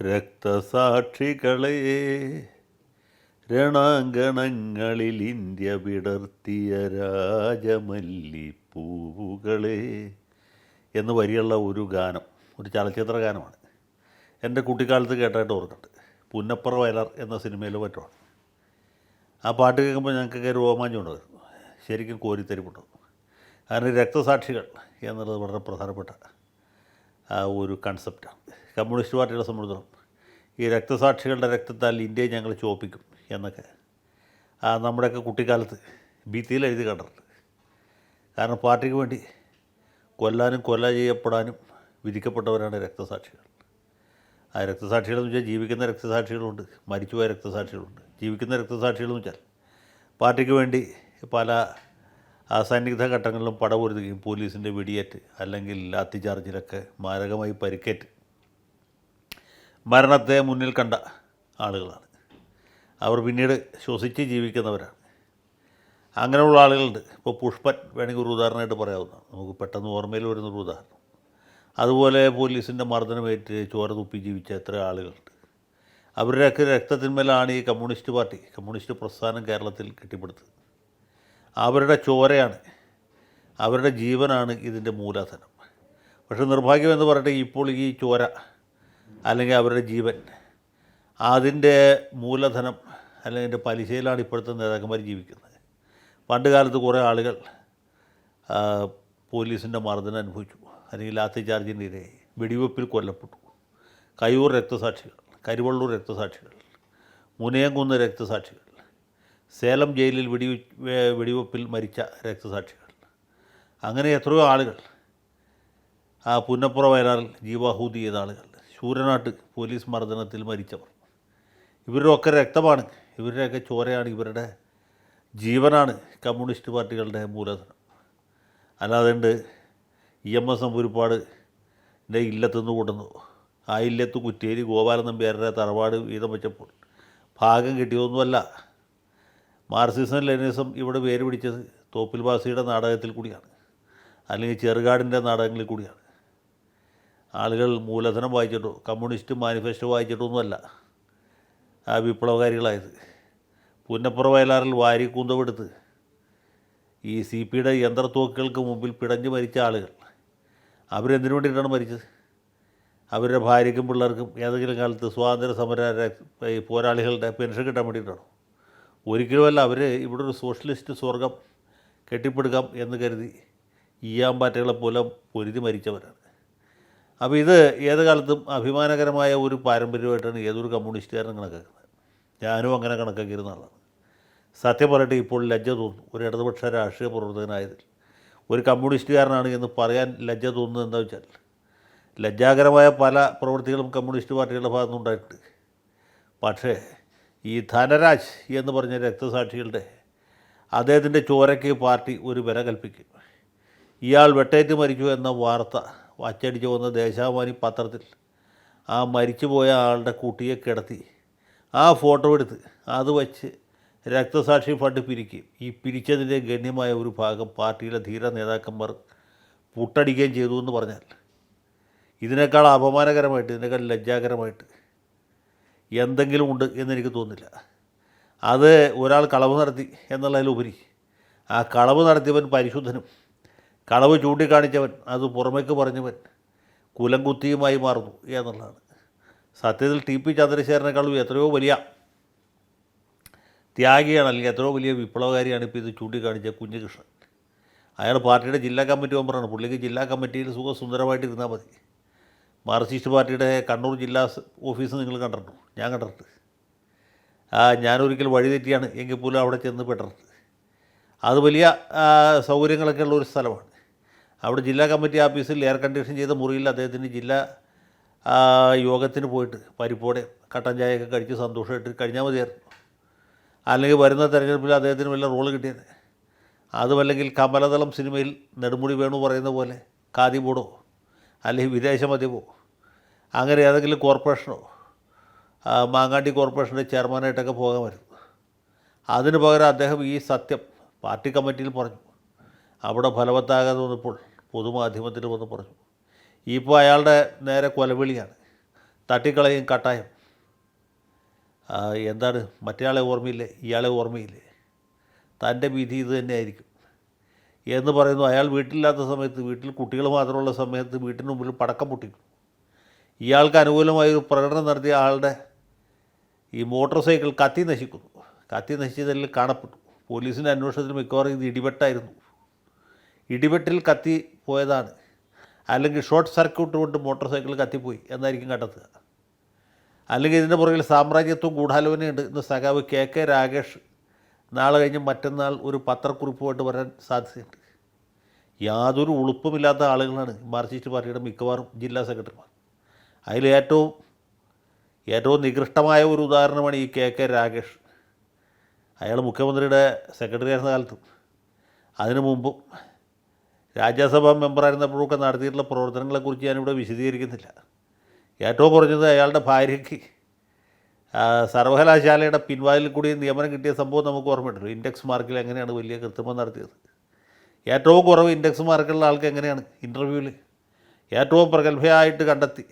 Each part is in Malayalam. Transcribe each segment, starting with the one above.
രക്തസാക്ഷികളെ രണാങ്കണങ്ങളിൽ ഇന്ത്യ വിടർത്തിയ രാജമല്ലി പൂവുകളെ എന്ന് വരിയുള്ള ഒരു ഗാനം ഒരു ചലച്ചിത്ര ഗാനമാണ്. എന്റെ കുട്ടിക്കാലത്ത് കേട്ടായിട്ട് ഓർക്കുന്നുണ്ട് പുന്നപ്പുറ വയലർ എന്ന സിനിമയിലെ പറ്റുമാണ് ആ പാട്ട് കേൾക്കുമ്പോൾ ഞങ്ങൾക്കൊക്കെ രോമാഞ്ചം ഉണ്ടായിരുന്നു ശരിക്കും കോരിത്തരിപ്പുണ്ടോ കാരണം രക്തസാക്ഷികൾ എന്നുള്ളത് വളരെ പ്രധാനപ്പെട്ട ആ ഒരു കൺസെപ്റ്റാണ് കമ്മ്യൂണിസ്റ്റ് പാർട്ടിയുടെ സമ്മർദ്ദം ഈ രക്തസാക്ഷികളുടെ രക്തത്താൽ ഇന്ത്യയെ ഞങ്ങൾ ചോപ്പിക്കും എന്നൊക്കെ. ആ നമ്മുടെയൊക്കെ കുട്ടിക്കാലത്ത് ഭിത്തിയിൽ എഴുതി കണ്ടിട്ടുണ്ട്. കാരണം പാർട്ടിക്ക് വേണ്ടി കൊല്ലാനും കൊല ചെയ്യപ്പെടാനും വിധിക്കപ്പെട്ടവരാണ് രക്തസാക്ഷികൾ. ആ രക്തസാക്ഷികളെന്ന് വെച്ചാൽ ജീവിക്കുന്ന രക്തസാക്ഷികളുണ്ട് മരിച്ചുപോയ രക്തസാക്ഷികളുണ്ട്. ജീവിക്കുന്ന രക്തസാക്ഷികളെന്ന് വെച്ചാൽ പാർട്ടിക്ക് വേണ്ടി പല സന്നിഗ്ധ ഘട്ടങ്ങളിലും പടപൊരുതുകയും പോലീസിന്റെ വെടിയേറ്റ് അല്ലെങ്കിൽ ലാത്തി ചാർജിലൊക്കെ മാരകമായി പരിക്കേറ്റ് മരണത്തെ മുന്നിൽ കണ്ട ആളുകളാണ്. അവർ പിന്നീട് ശ്വസിച്ച് ജീവിക്കുന്നവരാണ്. അങ്ങനെയുള്ള ആളുകളുണ്ട്. ഇപ്പോൾ പുഷ്പൻ വേണമെങ്കിൽ ഒരു ഉദാഹരണമായിട്ട് പറയാവുന്നതാണ്. നമുക്ക് പെട്ടെന്ന് ഓർമ്മയിൽ വരുന്നൊരു ഉദാഹരണം. അതുപോലെ പോലീസിന്റെ മർദ്ദനമേറ്റ് ചോര തുപ്പി ജീവിച്ച എത്ര ആളുകളുണ്ട്. അവരുടെയൊക്കെ രക്തത്തിന്മേലാണ് ഈ കമ്മ്യൂണിസ്റ്റ് പാർട്ടി കമ്മ്യൂണിസ്റ്റ് പ്രസ്ഥാനം കേരളത്തിൽ കെട്ടിപ്പടുത്തത്. അവരുടെ ചോരയാണ് അവരുടെ ജീവനാണ് ഇതിന്റെ മൂലധനം. പക്ഷേ നിർഭാഗ്യം എന്ന് പറയട്ടെ ഇപ്പോൾ ഈ ചോര അല്ലെങ്കിൽ അവരുടെ ജീവൻ. അതിന്റെ മൂലധനം അല്ലെങ്കിൽ അതിന്റെ പലിശയിലാണ് ഇപ്പോഴത്തെ നേതാക്കന്മാർ ജീവിക്കുന്നത്. പണ്ട് കാലത്ത് കുറേ ആളുകൾ പോലീസിന്റെ മർദ്ദനം അനുഭവിച്ചു. അല്ലെങ്കിൽ ലാത്തി ചാർജിന്റെ ഇരയായി വെടിവെപ്പിൽ കൊല്ലപ്പെട്ടു. കയ്യൂർ രക്തസാക്ഷികൾ കരുവള്ളൂർ രക്തസാക്ഷികൾ മുനയംകുന്ന് രക്തസാക്ഷികൾ സേലം ജയിലിൽ വെടി വെടിവെപ്പിൽ മരിച്ച രക്തസാക്ഷികൾ. അങ്ങനെ എത്രയോ ആളുകൾ ആ പുന്നപ്പുറ വയലാറിൽ ജീവാഹൂതി ചെയ്ത ആളുകൾ. ശൂരനാട്ട് പോലീസ് മർദ്ദനത്തിൽ മരിച്ചവർ. ഇവരുടെയൊക്കെ രക്തമാണ് ഇവരുടെയൊക്കെ ചോരയാണ് ഇവരുടെ ജീവനാണ് കമ്മ്യൂണിസ്റ്റ് പാർട്ടികളുടെ മൂലധനം. അല്ലാതെ ഉണ്ട് ഇ എം എസ് നമ്പൂരിപ്പാട് എന്റെ ഇല്ലത്തുനിന്ന് കൂട്ടുന്നു ആ ഇല്ലത്ത് കുറ്റേരി ഗോപാലൻ നമ്പ്യാരുടെ തറവാട് വീതം വെച്ചപ്പോൾ ഭാഗം കിട്ടിയതൊന്നുമല്ല. മാർസിസം ലെനിസം ഇവിടെ പേര് പിടിച്ചത് തോപ്പിൽ ബാസിയുടെ നാടകത്തിൽ കൂടിയാണ്. അല്ലെങ്കിൽ ചെറുകാടിന്റെ നാടകങ്ങളിൽ കൂടിയാണ്. ആളുകൾ മൂലധനം വായിച്ചിട്ടോ കമ്മ്യൂണിസ്റ്റ് മാനിഫെസ്റ്റോ വായിച്ചിട്ടൊന്നുമല്ല. ആ വിപ്ലവകാരികളായത്. പുന്നപ്പുറ വയലാറിൽ വാരി കൂന്തവെടുത്ത് ഈ സി പിയുടെ യന്ത്രത്തോക്കുകൾക്ക് മുമ്പിൽ പിടഞ്ഞു മരിച്ച ആളുകൾ. അവരെന്തിനു വേണ്ടിയിട്ടാണ് മരിച്ചത്? അവരുടെ ഭാര്യയ്ക്കും പിള്ളേർക്കും ഏതെങ്കിലും കാലത്ത് സ്വാതന്ത്ര്യ സമര പോരാളികളുടെ പെൻഷൻ കിട്ടാൻ വേണ്ടിയിട്ടാണോ? ഒരിക്കലുമല്ല അവർ ഇവിടെ ഒരു സോഷ്യലിസ്റ്റ് സ്വർഗം കെട്ടിപ്പടുക്കാം എന്ന് കരുതി ഈയാമ്പാറ്റകളെപ്പോലെ പൊരുതി മരിച്ചവരാണ്. അപ്പോൾ ഇത് ഏത് കാലത്തും അഭിമാനകരമായ ഒരു പാരമ്പര്യമായിട്ടാണ് ഏതൊരു കമ്മ്യൂണിസ്റ്റുകാരനും കണക്കാക്കുന്നത് ഞാനും അങ്ങനെ കണക്കാക്കിയിരുന്ന ആളാണ്. സത്യം പറയട്ടെ ഇപ്പോൾ ലജ്ജ തോന്നുന്നു. ഒരു ഇടതുപക്ഷ രാഷ്ട്രീയ പ്രവർത്തകനായതിൽ ഒരു കമ്മ്യൂണിസ്റ്റുകാരനാണ് എന്ന് പറയാൻ ലജ്ജ തോന്നുന്നത് എന്താ വെച്ചാൽ ലജ്ജാകരമായ പല പ്രവൃത്തികളും കമ്മ്യൂണിസ്റ്റ് പാർട്ടികളുടെ ഭാഗത്തുനിന്നുണ്ടായിട്ടുണ്ട് പക്ഷേ ഈ ധനരാജ് എന്ന് പറഞ്ഞ രക്തസാക്ഷികളുടെ അദ്ദേഹത്തിന്റെ ചോരയ്ക്ക് പാർട്ടി ഒരു വില കൽപ്പിക്കും. ഇയാൾ വെട്ടേറ്റ് മരിച്ചു എന്ന വാർത്ത അച്ചടിച്ചു വന്ന ദേശാഭിമാനി പത്രത്തിൽ. ആ മരിച്ചുപോയ ആളുടെ കുട്ടിയെ കിടത്തി. ആ ഫോട്ടോ എടുത്ത് അത് വച്ച് രക്തസാക്ഷി ഫണ്ട് പിരിക്കും. ഈ പിരിച്ചതിന്റെ ഗണ്യമായ ഒരു ഭാഗം പാർട്ടിയിലെ ധീര നേതാക്കന്മാർ പുട്ടടിക്കുകയും ചെയ്തു എന്ന് പറഞ്ഞാൽ. ഇതിനേക്കാൾ അപമാനകരമായിട്ട് ഇതിനേക്കാൾ ലജ്ജാകരമായിട്ട് എന്തെങ്കിലും ഉണ്ട് എന്നെനിക്ക് തോന്നുന്നില്ല. അത് ഒരാൾ കളവ് നടത്തി എന്നുള്ളതിലുപരി ആ കളവ് നടത്തിയവൻ പരിശുദ്ധനും കളവ് ചൂണ്ടിക്കാണിച്ചവൻ അത് പുറമേക്ക് പറഞ്ഞവൻ കുലംകുത്തിയുമായി മാറുന്നു എന്നുള്ളതാണ്. സത്യത്തിൽ ടി പി ചന്ദ്രശേഖരനേക്കാളും എത്രയോ വലിയ ത്യാഗിയാണ് അല്ലെങ്കിൽ എത്രയോ വലിയ വിപ്ലവകാരിയാണ് ഇപ്പോൾ ഇത് ചൂണ്ടിക്കാണിച്ച കുഞ്ഞികൃഷ്ണൻ. അയാൾ പാർട്ടിയുടെ ജില്ലാ കമ്മിറ്റി മെമ്പറാണ്. പുള്ളിക്ക് ജില്ലാ കമ്മിറ്റിയിൽ സുഖസുന്ദരമായിട്ട് ഇരുന്നാൽ മതി. മാർക്സിസ്റ്റ് പാർട്ടിയുടെ കണ്ണൂർ ജില്ലാ ഓഫീസ് നിങ്ങൾ കണ്ടിട്ടു ഞാൻ കണ്ടിട്ടുണ്ട്. ആ ഞാനൊരിക്കൽ വഴി തെറ്റിയാണ് എങ്കിൽ പോലും അവിടെ ചെന്ന് പെട്ടിട്ടുണ്ട് അത് വലിയ സൗകര്യങ്ങളൊക്കെ ഉള്ള ഒരു സ്ഥലമാണ്. അവിടെ ജില്ലാ കമ്മിറ്റി ഓഫീസിൽ എയർ കണ്ടീഷൻ ചെയ്ത മുറിയിൽ അദ്ദേഹത്തിന് ജില്ലാ യോഗത്തിന് പോയിട്ട് പരിപ്പോടെ കട്ടൻ ചായയൊക്കെ കഴിച്ച് സന്തോഷമായിട്ട് കഴിഞ്ഞാൽ മതിയായിരുന്നു. അല്ലെങ്കിൽ വരുന്ന തെരഞ്ഞെടുപ്പിൽ അദ്ദേഹത്തിന് വല്ല റോൾ കിട്ടിയത്. അതുമല്ലെങ്കിൽ കമലതളം സിനിമയിൽ നെടുമുടി വേണു പറയുന്ന പോലെ ഖാദി ബോർഡോ അല്ലെങ്കിൽ വിദേശ മദ്യമോ അങ്ങനെ ഏതെങ്കിലും കോർപ്പറേഷനോ മാങ്ങാണ്ടി കോർപ്പറേഷന്റെ ചെയർമാനായിട്ടൊക്കെ പോകാൻ വരുന്നു. അതിന് പകരം അദ്ദേഹം ഈ സത്യം പാർട്ടി കമ്മിറ്റിയിൽ പറഞ്ഞു. അവിടെ ഫലവത്താകാതെ വന്നപ്പോൾ പൊതുമാധ്യമത്തിൽ വന്ന് പറഞ്ഞു. ഇപ്പോൾ അയാളുടെ നേരെ കൊലവിളിയാണ്. തട്ടിക്കളയും കട്ടായം. എന്താണ്? മറ്റേയാളെ ഓർമ്മയില്ലേ? ഇയാളെ ഓർമ്മയില്ലേ? തന്റെ വിധി ഇത് തന്നെയായിരിക്കും. എന്ന് പറയുന്നു അയാൾ വീട്ടിലില്ലാത്ത സമയത്ത് വീട്ടിൽ കുട്ടികൾ മാത്രമുള്ള സമയത്ത് വീട്ടിന് മുമ്പിൽ പടക്കം പൊട്ടിക്കും ഇയാൾക്ക് അനുകൂലമായി ഒരു പ്രകടനം നടത്തിയ ആളുടെ ഈ മോട്ടോർ സൈക്കിൾ കത്തി നശിക്കുന്നു. കത്തി നശിച്ചതിൽ കാണപ്പെട്ടു. പോലീസിന്റെ അന്വേഷണത്തിൽ മിക്കവാറും ഇത് ഇടിവെട്ടായിരുന്നു. ഇടിവെട്ടിൽ കത്തി പോയതാണ്. അല്ലെങ്കിൽ ഷോർട്ട് സർക്യൂട്ട് കൊണ്ട് മോട്ടോർ സൈക്കിൾ കത്തിപ്പോയി എന്നായിരിക്കും കണ്ടെത്തുക. അല്ലെങ്കിൽ ഇതിന്റെ പുറകിൽ സാമ്രാജ്യത്വം ഗൂഢാലോചനയുണ്ട് ഇന്ന് സഖാവ് കെ കെ രാകേഷ് നാളെ കഴിഞ്ഞ് മറ്റന്നാൾ ഒരു പത്രക്കുറിപ്പുമായിട്ട് വരാൻ സാധ്യതയുണ്ട്. യാതൊരു ഉളുപ്പുമില്ലാത്ത ആളുകളാണ് മാർക്സിസ്റ്റ് പാർട്ടിയുടെ മിക്കവാറും ജില്ലാ സെക്രട്ടറിമാർ. അതിൽ ഏറ്റവും ഏറ്റവും നികൃഷ്ടമായ ഒരു ഉദാഹരണമാണ് ഈ കെ കെ രാകേഷ് അയാൾ മുഖ്യമന്ത്രിയുടെ സെക്രട്ടറി ആയിരുന്ന കാലത്തും. അതിനു മുമ്പും രാജ്യസഭാ മെമ്പറായിരുന്നപ്പോഴൊക്കെ നടത്തിയിട്ടുള്ള പ്രവർത്തനങ്ങളെക്കുറിച്ച് ഞാനിവിടെ വിശദീകരിക്കുന്നില്ല. ഏറ്റവും കുറഞ്ഞത് അയാളുടെ ഭാര്യയ്ക്ക് സർവകലാശാലയുടെ പിൻവാതിൽ കൂടി നിയമനം കിട്ടിയ സംഭവം നമുക്ക് ഓർമ്മയുണ്ടല്ലോ. ഇൻഡെക്സ് മാർക്കിൽ എങ്ങനെയാണ് വലിയ കൃത്രിമം നടത്തിയത്? ഏറ്റവും കുറവ് ഇൻഡെക്സ് മാർക്കുള്ള ആൾക്ക് എങ്ങനെയാണ് ഇന്റർവ്യൂവിൽ? ഏറ്റവും പ്രഗത്ഭയായിട്ട് കണ്ടെത്തി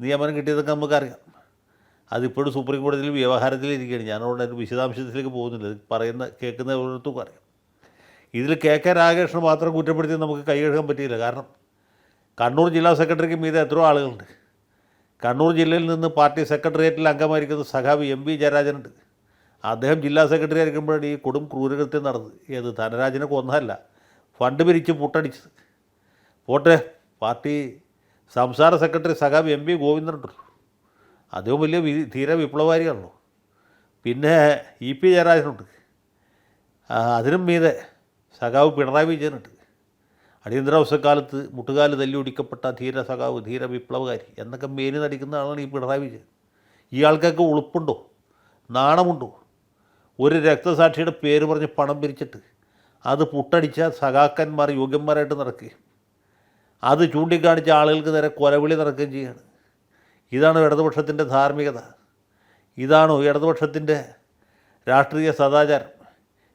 നിയമനം കിട്ടിയതൊക്കെ നമുക്കറിയാം. അതിപ്പോഴും സുപ്രീം കോടതിയിൽ വ്യവഹാരത്തിലിരിക്കുകയാണ്. ഞാനവിടെ വിശദാംശത്തിലേക്ക് പോകുന്നില്ല. പറയുന്ന കേൾക്കുന്ന ഓരോരുത്തർക്കും അറിയാം. ഇതിൽ കെ കെ രാകേഷിനെ മാത്രം കുറ്റപ്പെടുത്തി നമുക്ക് കൈ കഴുകാൻ പറ്റിയില്ല. കാരണം കണ്ണൂർ ജില്ലാ സെക്രട്ടറിക്ക് മീതെ എത്രയോ ആളുകളുണ്ട്. കണ്ണൂർ ജില്ലയിൽ നിന്ന് പാർട്ടി സെക്രട്ടേറിയറ്റിൽ അംഗമായിരിക്കുന്ന സഖാവ് എം വി ജയരാജനുണ്ട്. അദ്ദേഹം ജില്ലാ സെക്രട്ടറി ആയിരിക്കുമ്പോഴാണ് ഈ കൊടും ക്രൂരകൃത്യം നടന്നത്. ഏത് ധനരാജനെ കൊന്നതല്ല ഫണ്ട് പിരിച്ച് പുട്ടടിച്ചത്. പോട്ടെ പാർട്ടി സംസ്ഥാന സെക്രട്ടറി സഖാവ് എം വി ഗോവിന്ദനുണ്ടല്ലോ. അദ്ദേഹം വലിയ വി ധീര വിപ്ലവകാരിയാണല്ലോ. പിന്നെ ഇ പി ജയരാജനുണ്ട്. അതിനും മീതെ സഖാവ് പിണറായി വിജയനുണ്ട്. അടിയന്തരാവസ്ഥക്കാലത്ത് മുട്ടുകാൽ തല്ലി ഒടിക്കപ്പെട്ട ധീര സഖാവ് ധീര വിപ്ലവകാരി എന്നൊക്കെ മേനി നടിക്കുന്ന ആളാണ് ഈ പിണറായി വിജയൻ. ഇയാൾക്കൊക്കെ ഉളുപ്പുണ്ടോ? നാണമുണ്ടോ? ഒരു രക്തസാക്ഷിയുടെ പേര് പറഞ്ഞ് പണം പിരിച്ചിട്ട് അത് പുട്ടടിച്ച സഖാക്കന്മാർ യോഗ്യന്മാരായിട്ട് നടക്കുകയും അത് ചൂണ്ടിക്കാണിച്ച ആളുകൾക്ക് നേരെ കൊലവിളി നടക്കുകയും ചെയ്യുകയാണ്. ഇതാണ് ഇടതുപക്ഷത്തിന്റെ ധാർമ്മികത. ഇതാണോ ഇടതുപക്ഷത്തിന്റെ രാഷ്ട്രീയ സദാചാരം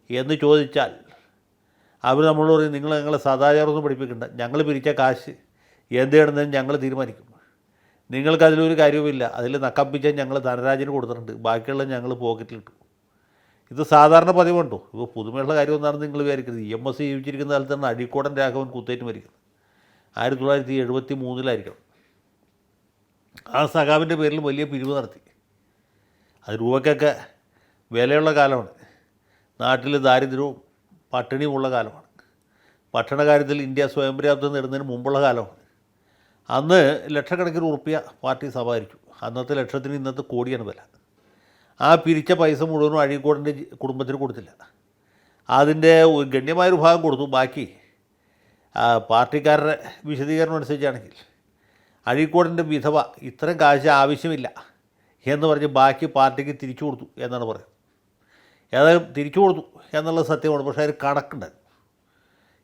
എന്ന് ചോദിച്ചാൽ അവർ നമ്മളോട് പറയും നിങ്ങൾ ഞങ്ങളെ സദാചാരമൊന്നും പഠിപ്പിക്കണ്ട. ഞങ്ങൾ പിരിച്ച കാശ് എന്തെയാണെന്ന് ഞങ്ങൾ തീരുമാനിക്കും. നിങ്ങൾക്കതിലൊരു കാര്യവുമില്ല. അതിൽ നക്കപ്പിച്ചാൽ ഞങ്ങൾ ധനരാജന് കൊടുത്തിട്ടുണ്ട്. ബാക്കിയുള്ള ഞങ്ങൾ പോക്കറ്റിലിട്ടു ഇത് സാധാരണ പതിവുണ്ടോ? ഇപ്പോൾ പുതുമയുള്ള കാര്യം ഒന്നാണെന്ന് നിങ്ങൾ വിചാരിക്കരുത് ഇ എം എസ് ജീവിച്ചിരിക്കുന്ന കാലത്താണ് അഴീക്കോടൻ രാഘവൻ കുത്തേറ്റ് മരിക്കുന്നത് ആയിരത്തി തൊള്ളായിരത്തി എഴുപത്തി മൂന്നിലായിരിക്കണം ആ സഖാവിന്റെ പേരിൽ വലിയ പിരിവ് നടത്തി. അത് രൂപയ്ക്കൊക്കെ വിലയുള്ള കാലമാണ്. നാട്ടിൽ ദാരിദ്ര്യവും പട്ടിണിയുമുള്ള കാലമാണ്. ഭക്ഷണ കാര്യത്തിൽ ഇന്ത്യ സ്വയം പര്യാപ്തം നേടുന്നതിന് മുമ്പുള്ള കാലമാണ്. അന്ന് ലക്ഷക്കണക്കിന് ഉറുപ്പ്യ പാർട്ടി സമാഹരിച്ചു. അന്നത്തെ ലക്ഷത്തിന് ഇന്നത്തെ കോടിയാണ് വില. ആ പിരിച്ച പൈസ മുഴുവനും അഴീക്കോടിന്റെ കുടുംബത്തിന് കൊടുത്തില്ല. അതിന്റെ ഒരു ഗണ്യമായൊരു ഭാഗം കൊടുത്തു. ബാക്കി പാർട്ടിക്കാരുടെ വിശദീകരണം അനുസരിച്ചാണെങ്കിൽ അഴീക്കോടിന്റെ വിധവ ഇത്രയും കാശ് ആവശ്യമില്ല എന്ന് പറഞ്ഞ് ബാക്കി പാർട്ടിക്ക് തിരിച്ചു കൊടുത്തു എന്നാണ് പറയുന്നത്. ഏതായാലും തിരിച്ചു കൊടുത്തു എന്നുള്ളത് സത്യമാണ്. പക്ഷേ അതിന് കണക്കുണ്ട്.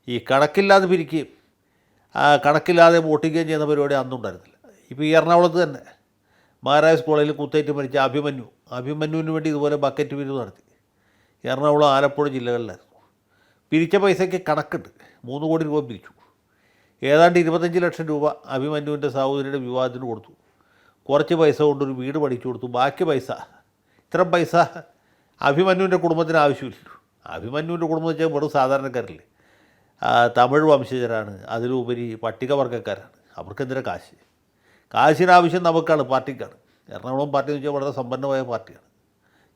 ഈ കണക്കില്ലാതെ പിരിക്കുകയും കണക്കില്ലാതെ വോട്ടിക്കുകയും ചെയ്യുന്ന പരിപാടി അന്നുണ്ടായിരുന്നില്ല ഇപ്പോൾ ഈ എറണാകുളത്ത് തന്നെ മഹാരാജ് കോളേജിൽ കുത്തേറ്റ് മരിച്ച അഭിമന്യു അഭിമന്യുവിന് വേണ്ടി ഇതുപോലെ ബക്കറ്റ് പിരിവ് നടത്തി. എറണാകുളം ആലപ്പുഴ ജില്ലകളിലായിരുന്നു. പിരിച്ച പൈസയ്ക്ക് കണക്കുണ്ട്. മൂന്ന് കോടി രൂപ പിരിച്ചു. ഏതാണ്ട് ഇരുപത്തഞ്ച് ലക്ഷം രൂപ അഭിമന്യുവിന്റെ സഹോദരിയുടെ വിവാഹത്തിന് കൊടുത്തു. കുറച്ച് പൈസ കൊണ്ടൊരു വീട് പഠിച്ചു കൊടുത്തു. ബാക്കി പൈസ ഇത്ര പൈസ അഭിമന്യുവിന്റെ കുടുംബത്തിന് ആവശ്യമില്ലല്ലോ. അഭിമന്യുവിന്റെ കുടുംബം വെച്ചാൽ വെറും സാധാരണക്കാരല്ലേ. തമിഴ് വംശജരാണ്. അതിലുപരി പട്ടികവർഗക്കാരാണ്. അവർക്ക് എന്തിനാ കാശ്? കാശിന് ആവശ്യം നമുക്കാണ് പാർട്ടിക്കാണ്. എറണാകുളം പാർട്ടി എന്ന് വെച്ചാൽ വളരെ സമ്പന്നമായ പാർട്ടിയാണ്.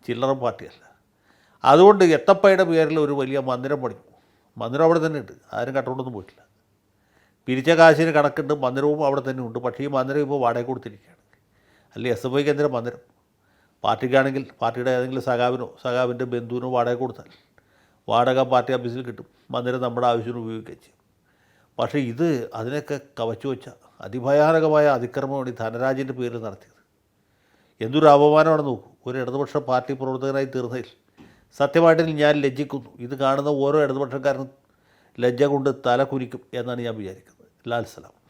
ചില്ലറ പാർട്ടിയല്ല. അതുകൊണ്ട് എത്തപ്പയുടെ പേരിൽ ഒരു വലിയ മന്ദിരം പണിഞ്ഞു മന്ദിരം അവിടെ തന്നെ ഉണ്ട്. ആരും കട്ടുകൊണ്ടൊന്നും പോയിട്ടില്ല. പിരിച്ച കാശിന് കണക്കുണ്ട് മന്ദിരവും അവിടെ തന്നെ ഉണ്ട്. പക്ഷേ ഈ മന്ദിരം ഇപ്പോൾ വാടക കൊടുത്തിരിക്കുകയാണ്. അല്ലെ? എസ് എഫ് ഐക്ക് എന്തിനാ മന്ദിരം? പാർട്ടിക്കാണെങ്കിൽ പാർട്ടിയുടെ ഏതെങ്കിലും സഖാവിനോ സഖാവിന്റെ ബന്ധുവിനോ വാടക കൊടുത്താൽ വാടക പാർട്ടി ഓഫീസിൽ കിട്ടും. മന്ദിരം നമ്മുടെ ആവശ്യത്തിന് ഉപയോഗിക്കുകയും ചെയ്യും. പക്ഷേ ഇത് അതിനൊക്കെ കവച്ചു വെച്ച അതിഭയാനകമായ അതിക്രമമാണ് ഈ ധനരാജിന്റെ പേരിൽ നടത്തിയത്. എന്തൊരു അപമാനമാണ് നോക്കൂ. ഒരു ഇടതുപക്ഷ പാർട്ടി പ്രവർത്തകനായി തീർന്നതിൽ സത്യമായിട്ട് ഞാൻ ലജ്ജിക്കുന്നു. ഇത് കാണുന്ന ഓരോ ഇടതുപക്ഷക്കാരനും ലജ്ജ കൊണ്ട് തല കുനിക്കും എന്നാണ് ഞാൻ വിചാരിക്കുന്നത്. ലാൽ സലാം.